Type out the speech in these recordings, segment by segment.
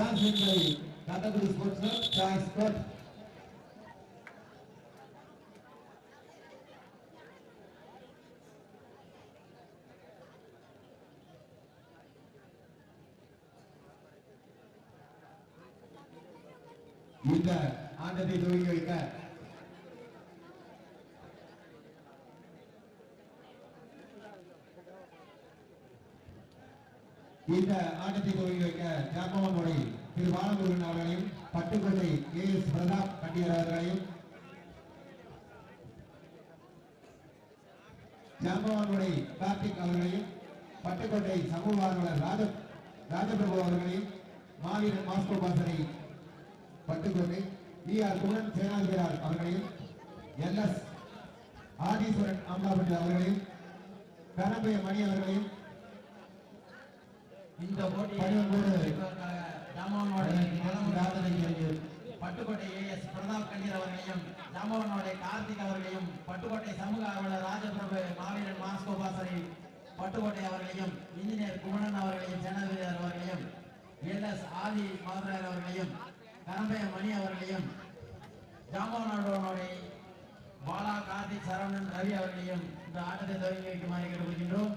dance with by Kataguru இந்த ஆட்டத்தை துவங்கி வைக்க ஜாம்பவன் முறை திரு பாலமுருகன் அவர்களையும் பட்டுக்கோட்டை கே எஸ் பிரதாப் கட்டியர் அவர்களையும் ஜாம்பவானுடை கார்த்திக் அவர்களையும் பட்டுக்கோட்டை சமூக ஆர்வலர் ராஜ ராஜபிரபு அவர்களையும் மாவீரன் மாஸ்கோ பாசனை பட்டுக்கோட்டை வி ஆர் குமரன் சேனாதிபரால் அவர்களையும் எல் எஸ் ஆதீஸ்வரன் அம்லாபட்டி அவர்களையும் கனபய மணி அவர்களையும் இந்த போட்டியை பதினொன்று. நடத்துவதற்காக பட்டுக்கோட்டை ஏஎஸ் பிரதாப் கண்ணீர் அவர்களையும் ஜாமவனோட கார்த்திக் அவர்களையும் பட்டுக்கோட்டை சமூக ஆர்வலர் ராஜபிரபு மாவீரன் மாஸ்கோபாசரி பட்டுக்கோட்டை அவர்களையும் இன்ஜினியர் குமணன் அவர்களையும் சேனாதிபதியார் அவர்களையும் எல் எஸ் ஆதி மாதரார் அவர்களையும் கரம்பய மணி அவர்களையும் ஜாமவனோட பாலா கார்த்திக் சரவணன் ரவி அவர்களையும் இந்த ஆட்டத்தை தொடங்கி வைக்குமாறு கேட்டுக்கொள்கின்றோம்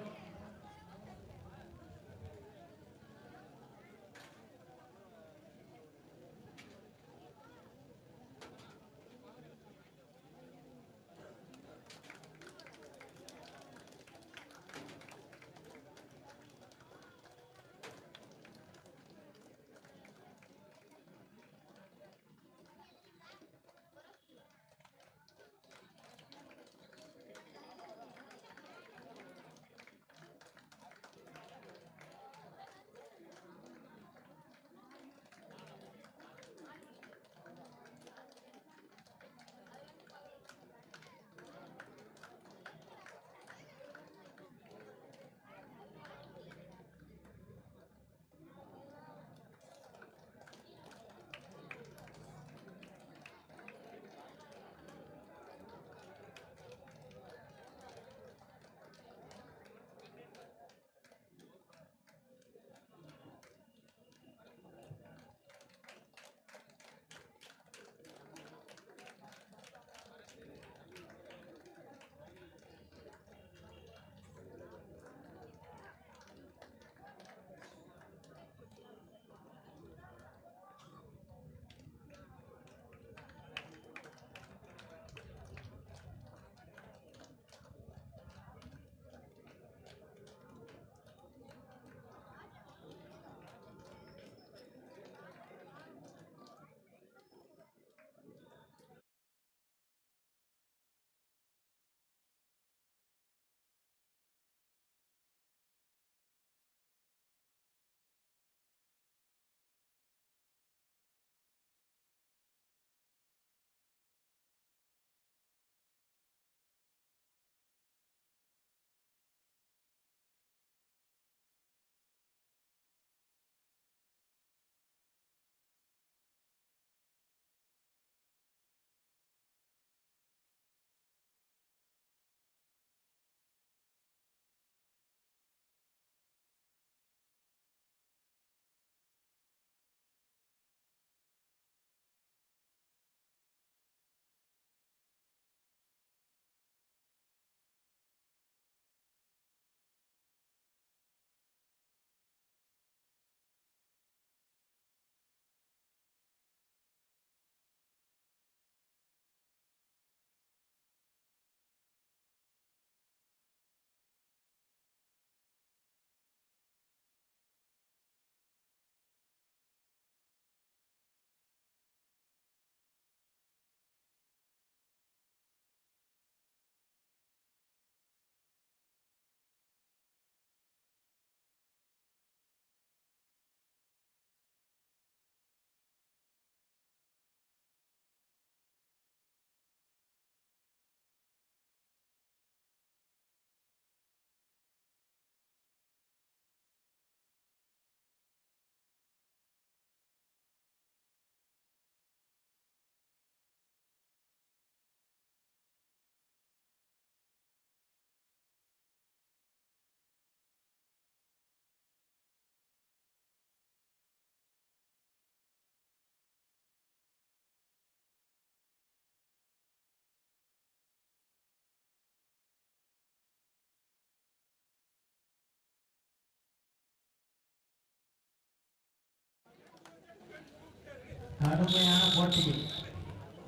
கடுமையான போட்டி.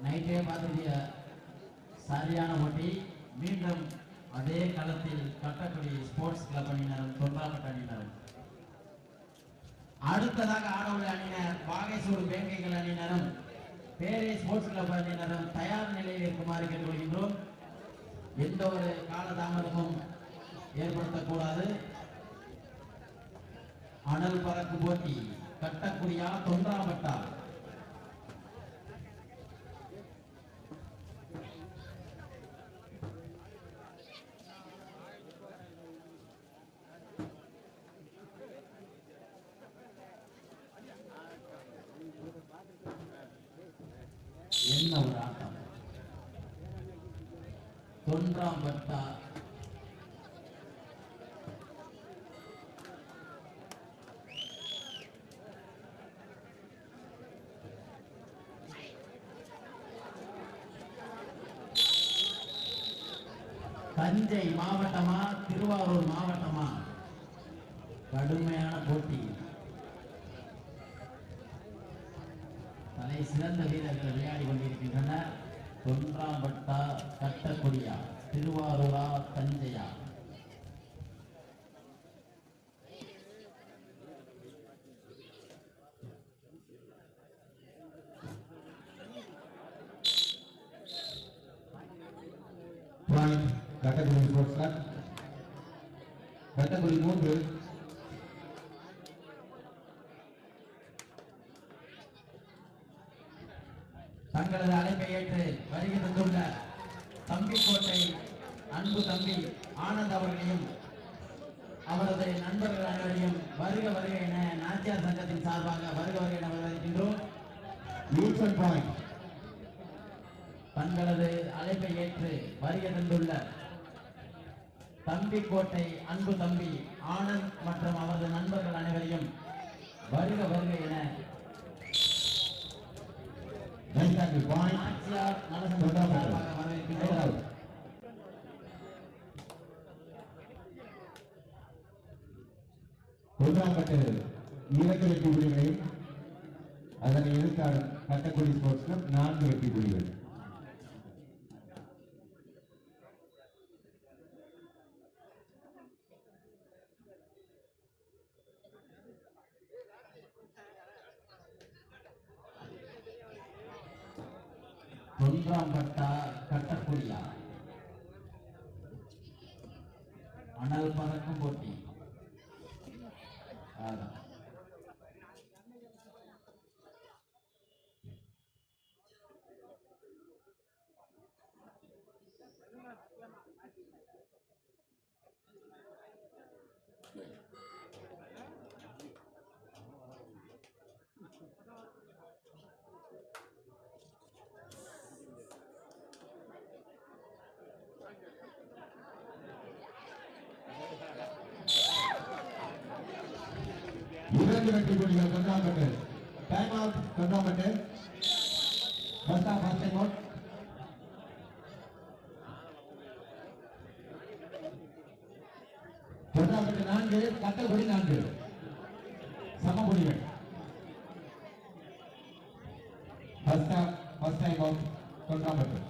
நைட்டே பார்த்துடைய சரியான போட்டி. மீண்டும் அதே களத்தில் கட்டக்குடி ஸ்போர்ட்ஸ் கிளப் அணியினரும் தொன்றாப்பட்ட அணியினரும். அடுத்ததாக ஆடவுள்ள அணியினர் வாகைசூர் வேங்கைகள் அணியினரும் பேரே ஸ்போர்ட்ஸ் கிளப் அணியினரும் தயார் நிலையில் இருக்குமாறு கேட்டுக்கொள்கின்றோம். எந்த ஒரு காலதாமதமும் ஏற்படுத்தக்கூடாது. அனல் பறக்கு போட்டி கட்டக்குடியா தொன்றாம்பட்டா என்ன ஒரு ஆட்டம் தொன்றாம்பட்டா தஞ்சை மாவட்டமா திருவாரூர் மாவட்டமா கடுமையான போட்டி தலை சிறந்த வீரர்கள் விளையாடி கொண்டிருக்கின்றனர் தொன்றாம்பட்டா கட்டக்குடியா திருவாரூரா தஞ்சையா பாயிண்ட் கட்டகுரி ஸ்போர்ட்ஸ் கிளப் மூன்று. தங்களது அழைப்பை ஏற்று வருகை தந்துள்ள தம்பிக்கோட்டை அன்பு தம்பி ஆனந்த் அவர்களையும் அவரது நண்பர்கள் அனைவரையும் வருக வருக என நாச்சியார் சங்கத்தின் சார்பாக வருக வருக என வரவேற்கின்றோம். பாயிண்ட் தங்களது அழைப்பை ஏற்று வருகை தந்துள்ள தம்பிக்கோட்டை அன்பு தம்பி ஆனந்த் மற்றும் அவரது நண்பர்கள் அனைவரையும் வருக வருக என வரவேற்கின்றனர் ஆங்கிள் பாயிண்ட் நாச்சியார் நலசங்கம் இரண்டு வெற்றி அதனை எதிர்த்தாடும் கட்டக்குடி ஸ்போர்ட்ஸ் கிளப் நான்கு வெற்றி புள்ளிகள் தொன்றாம்பட்டா கட்டக்குடியா அனல் பறக்கும் போட்டி அதான். இரண்டு வெற்றி புள்ளிகள் தொன்றாம்பட்டு time out தொன்றாம்பட்டு first half first time out தொன்றாம்பட்டு நான்கு கட்டல்படி நான்கு சம புள்ளிகள் first half first time out தொன்றாம்பட்டு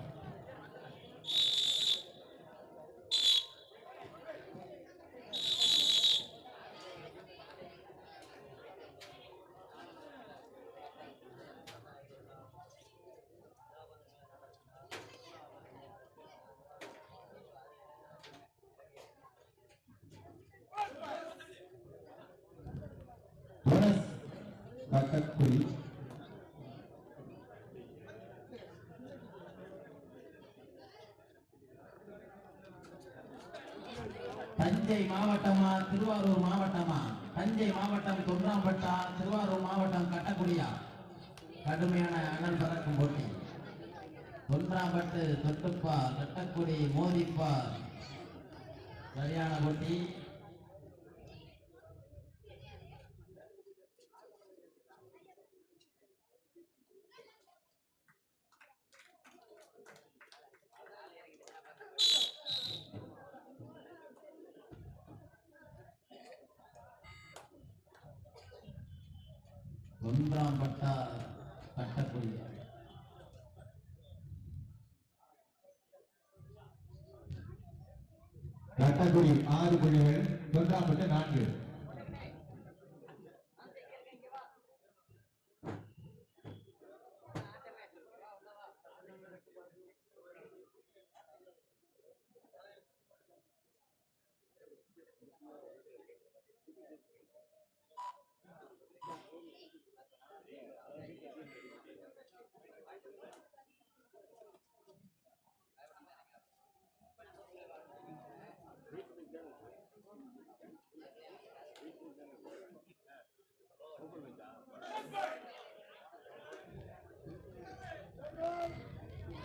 bonus Kattakudi Thanjai மாவட்டமா திருவாரூர் மாவட்டமா? தஞ்சை மாவட்டம் தொன்றாம்பட்டா திருவாரூர் மாவட்டம் கட்டக்குடியா? கடுமையான அனல் பறக்கும் போட்டி. தொன்றாம்பட்டு தொட்டுப்பா கட்டக்குடி மோதிப்பா. சரியான போட்டி ஒன்றாம் பட்டா கட்டக்குடி கட்டக்குடி ஆறு புள்ளிகள் தொண்டாம்பட்டு நான்கு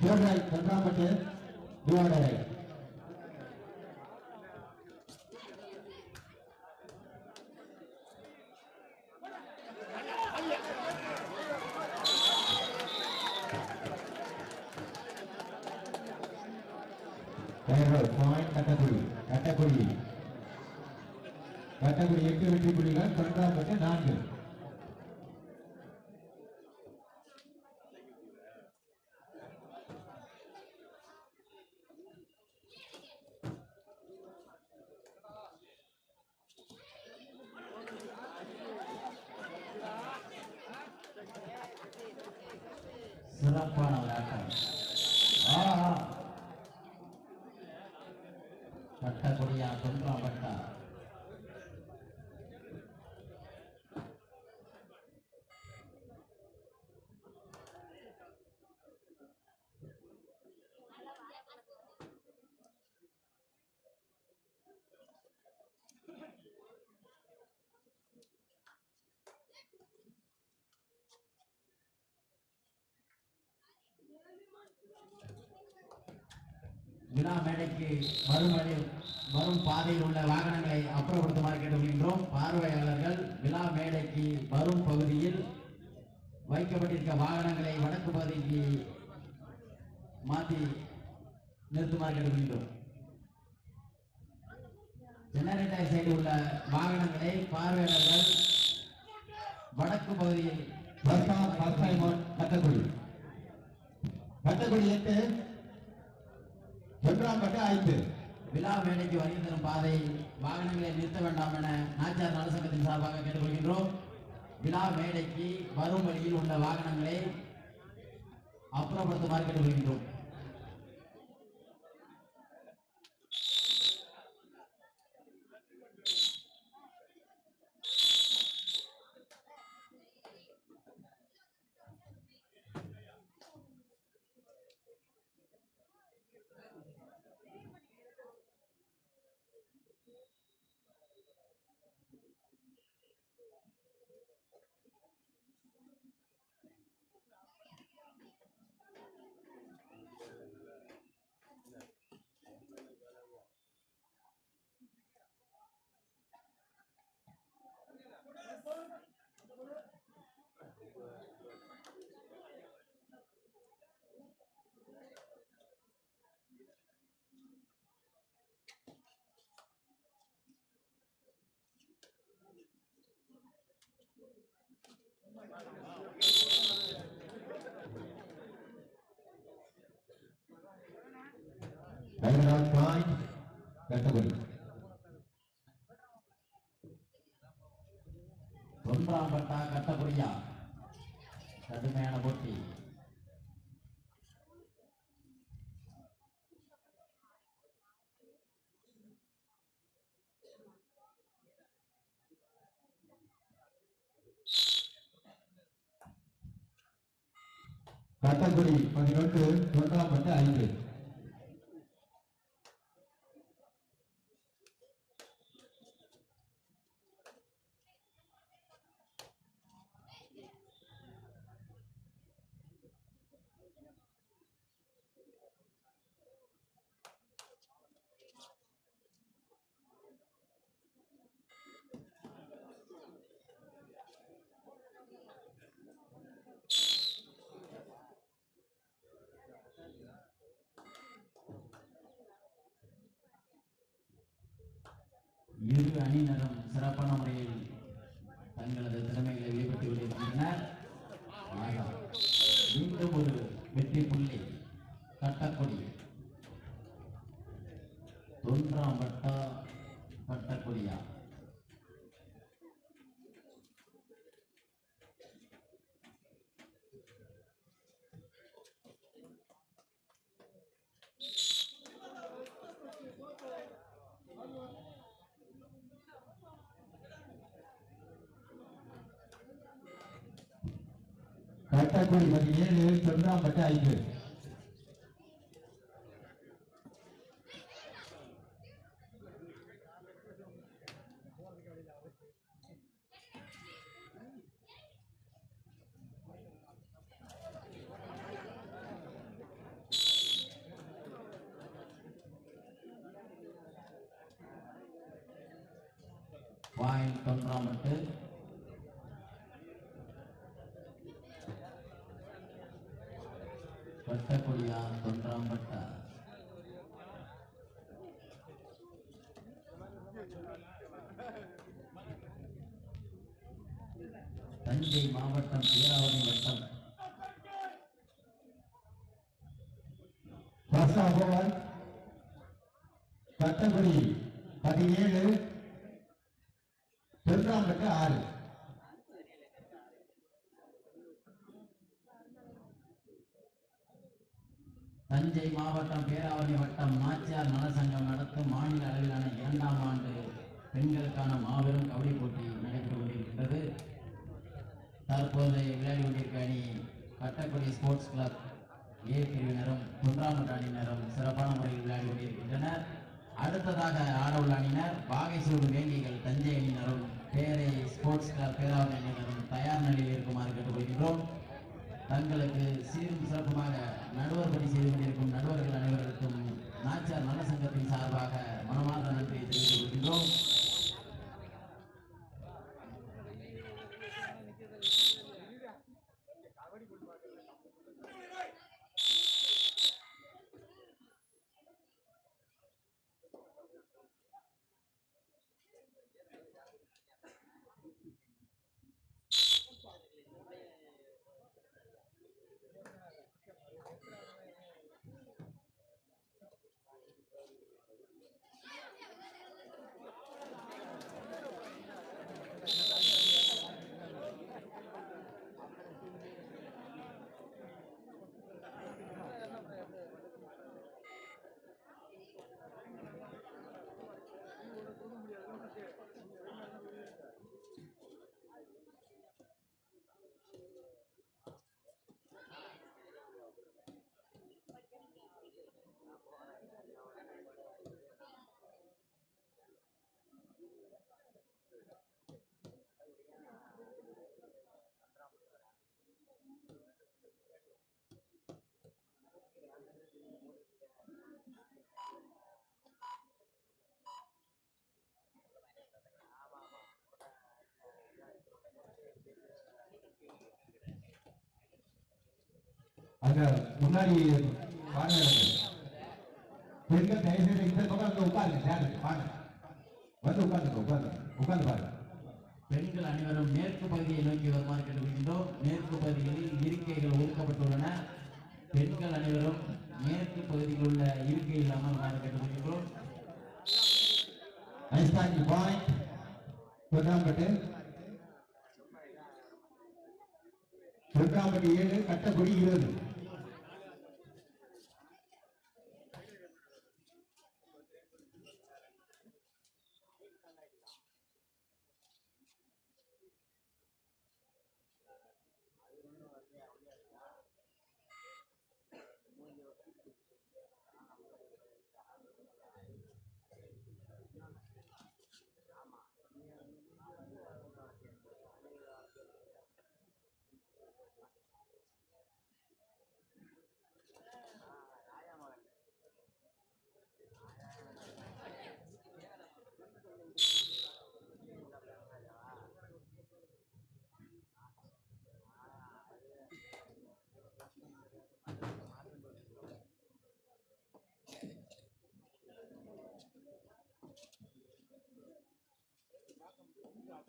தேர்தல் தொண்டாம்பட்டு துவாடரை கட்டக்குடி கட்டக்குடி. கட்டக்குடி எட்டு வெற்றி புள்ளிகள் தொண்டாம்பட்டு நான்கு சிறப்பான ஒரு ஆட்டம் ஆஹா கட்டக்குடியா தொன்றாம் பட்டா விழா மேடைக்கு வரும் வரும் பாதையில் உள்ள வாகனங்களை அப்புறப்படுத்துமாறு கேட்டுக்கொள்கின்றோம். பார்வையாளர்கள் விழா மேடைக்கு வரும் பகுதியில் வைக்கப்பட்டிருக்க வாகனங்களை வடக்கு பகுதிக்கு மாற்றி நிறுத்துமாறு கேட்டுக்கொள்கின்றோம். ஜெனரேட்டர் சைடு உள்ள வாகனங்களை பார்வையாளர்கள் வடக்கு பகுதியில் பிரசாத் கட்டக்குடி எட்டு. எட்டு தொண்டாம்பட்டு ஐந்து விழா மேடைக்கு வருகை தரும் பாதை வாகனங்களை நிறுத்த வேண்டாம் என நாச்சியார் நலசங்கத்தின் சார்பாக கேட்டுக்கொள்கின்றோம். விழா மேடைக்கு வரும் வழியில் உள்ள வாகனங்களை அப்புறப்படுத்துமாறு கேட்டுக்கொள்கின்றோம். டைகரால் பாயிண்ட் கட்டக்குடி தொன்றாம் பட்டா கட்டக்குடியா கடுமையான போட்டி கட்டக்குடி பதினொன்று தொண்டாம்பட்டு ஐந்து இரு அணியினரும் சிறப்பான முறையில் தங்களது திறமைகளை வெளிப்படுத்தி கொண்டிருக்கின்றனர். மீண்டும் ஒரு வெற்றி புள்ளி கட்டக்கொடி தொன்றாம் வட்டா பட்டக்கொடியா பதினேழு தொண்டாம்பட்டு ஐந்து பாயிண்ட் தொன்றாமட்டு பட்டக்குடியா தொன்றாம்பட்டா தஞ்சை மாவட்டம் பேராவணி வட்டம் ஃபர்ஸ்ட் ஆஃப் ஓவர் கட்டக்குடி பதினேழு தொண்டாம்பட்டு ஆறு தஞ்சை மாவட்டம் பேராவணி வட்டம் நாச்சியார் நலசங்கம் நடத்தும் மாநில அளவிலான இரண்டாம் ஆண்டு பெண்களுக்கான மாபெரும் கபடி போட்டி நடைபெற்று கொண்டிருக்கின்றது தற்போது விளையாடி கொண்டிருக்க அணி கட்டக்குடி ஸ்போர்ட்ஸ் கிளப் ஏ பிரிவினரும் தொன்றாமட்டு அணியினரும் சிறப்பான முறையில் விளையாடி கொண்டிருக்கின்றனர். அடுத்ததாக ஆடவுள்ள அணியினர் பாகைசூடு வேங்கிகள் தஞ்சை அணியினரும் பேரை ஸ்போர்ட்ஸ் கிளப் பேராவணி அணியினரும் தயார் நிலையில் இருக்குமாறு கேட்டுக்கொள்கின்றோம். தங்களுக்கு சீரும் சிறப்புமாக நடுவர் பணி செய்து கொண்டிருக்கும் நடுவர்கள் அனைவருக்கும் நாச்சார் நல சங்கத்தின் சார்பாக மனமார்ந்த நன்றியை தெரிவித்துக் கொள்கின்றோம் அங்க முன்னாடி வாங்க பெண்கள் தயவுசெய்து இந்த பக்கம் அங்க உட்காருங்க வந்து உட்கார்ந்து உட்கார்ந்து பாருங்க பெண்கள் அனைவரும் மேற்கு பகுதியை நோக்கி வருமாறு கேட்டுக்கொள்கின்றோம் மேற்கு பகுதிகளில் இருக்கைகள் ஒதுக்கப்பட்டுள்ளன பெண்கள் அனைவரும் மேற்கு பகுதியில் உள்ள இருக்கையில் அமர்மாறு கேட்டுக்கொள்கின்றோம் ஐஸ்தாங்கி பாயிண்ட் தொண்டாம்பட்டு தொண்டாம்பட்டு ஏழு கட்டக்குடி இருபது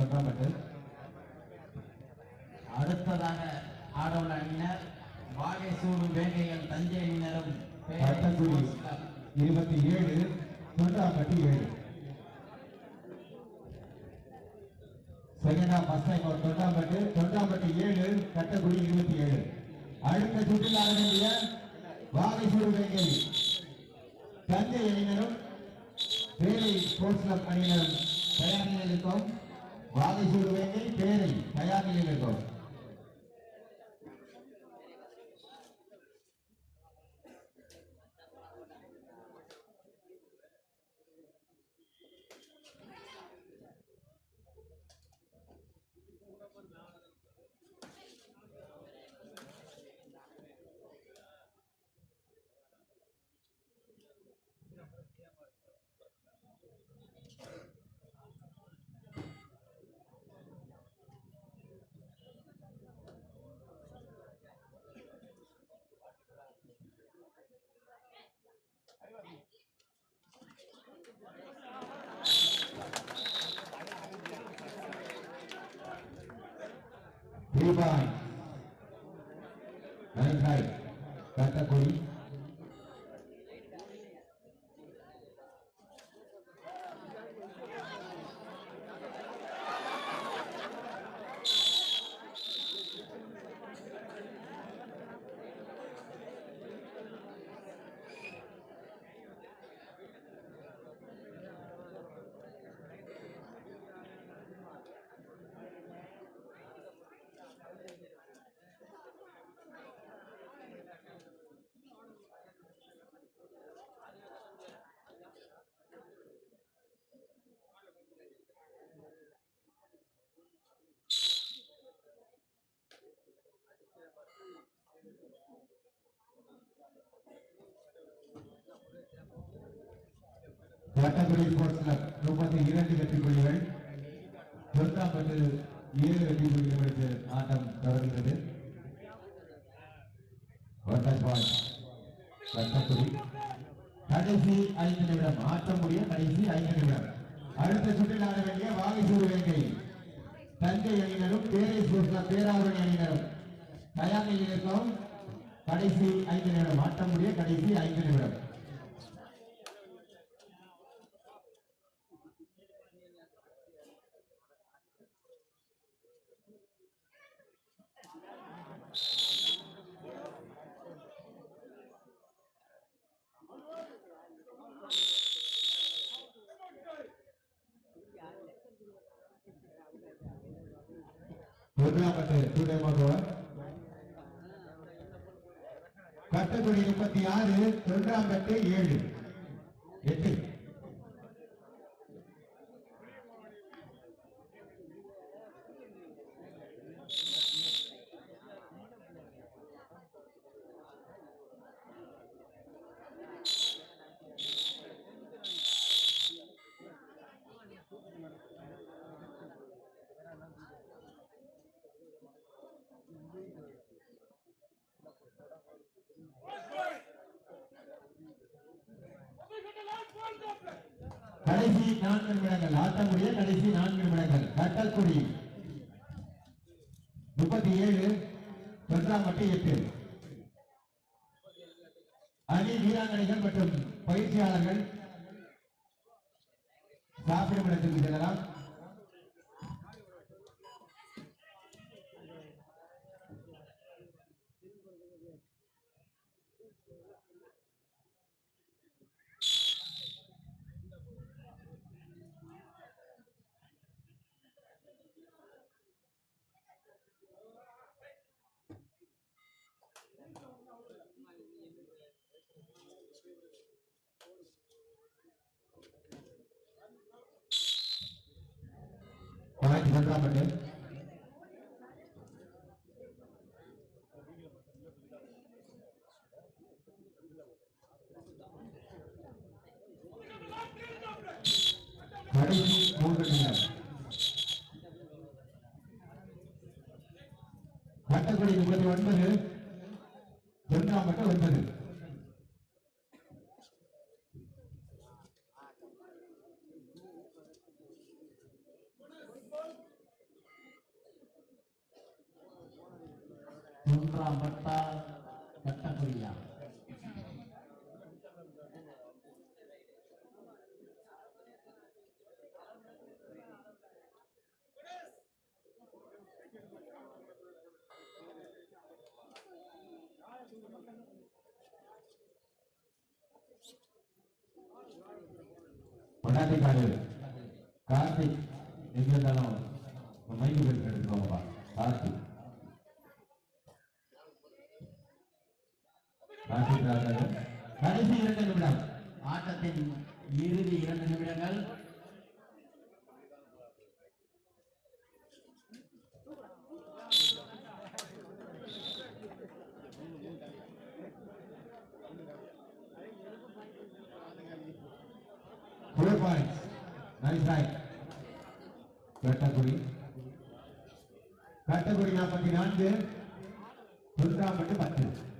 பண்றாமட்டு அடுத்ததாக ஆடவுள்ள அணியினர் வாகை சூடும் வேங்கைகள் தஞ்சை அணியினரும். இருபத்தி ஏழு தொண்டாம்பட்டி ஏழு. Second half first time Thondampattu Thondampatti ஏழு கட்டக்குடி இருபத்தி ஏழு. அடுத்த சுற்றில் ஆட வேண்டிய வாகைசூடு வேங்கை. தந்தை அணியினரும் பேரை ஸ்போர்ட்ஸ் கிளப் அணியினரும் தயார் நிலையில் இருக்கும். வாகைசூடு வேங்கை பேரை தயார் நிலையில் இருக்கோம். અને ભાઈ કાતા કોઈ வட்டக்குடி ஸ்போர்ட்ஸ் கிளப் முப்பத்தி இரண்டு வெற்றி புள்ளிகள். தொண்ணூத்தி ஏழு வெற்றி புள்ளிகள் எடுத்து ஆட்டம் தொடர்கிறது. Water கடைசி ஐந்து நிமிடம். ஆட்டம் முடிய கடைசி ஐந்து நிமிடம். அடுத்த சுற்றில் ஆட வேண்டிய வாகைசூடு வேங்கை தஞ்சை அணியினரும் பேரை ஸ்போர்ட்ஸ் கிளப் அணியினரும். தயார் நிலையில் இருக்கும் கடைசி ஐந்து நிமிடம். ஆட்டம் முடிய கடைசி ஐந்து நிமிடம். முப்பத்தி ஆறு தொன்றாம்பட்டு ஏழு. எட்டு கடைசி நான்கு நிமிடங்கள் ஆட்டம் முடிய கடைசி நான்கு நிமிடங்கள் கட்டக்குடி முப்பத்தி ஏழு தொன்றாம்பட்டு எட்டு அணி வீராங்கனைகள் மற்றும் பயிற்சியாளர்கள் சாப்பிடும் இடத்திற்கு செல்லலாம் பாயிண்ட் தொன்றாம்பட்டு கடைசி மூன்று முப்பத்தி ஒன்பது ஒன்றாம் தொன்றாம்பட்டு ஒன்பது. மூன்றாம் பட்டா கட்டக்குடியா பொண்டாட்டிக்காரு கார்த்திக் எங்க மைக்கு பேர் எடுத்துக்கோங்கப்பா கார்த்திக் கார்த்திக் கடைசி இரண்டு நிமிடம். ஆட்டத்தின் இறுதி இரண்டு நிமிடங்கள். Four points nice right Kattakudi. Kattakudi நாற்பத்தி நான்கு. தொண்டாம்பட்டு பத்து.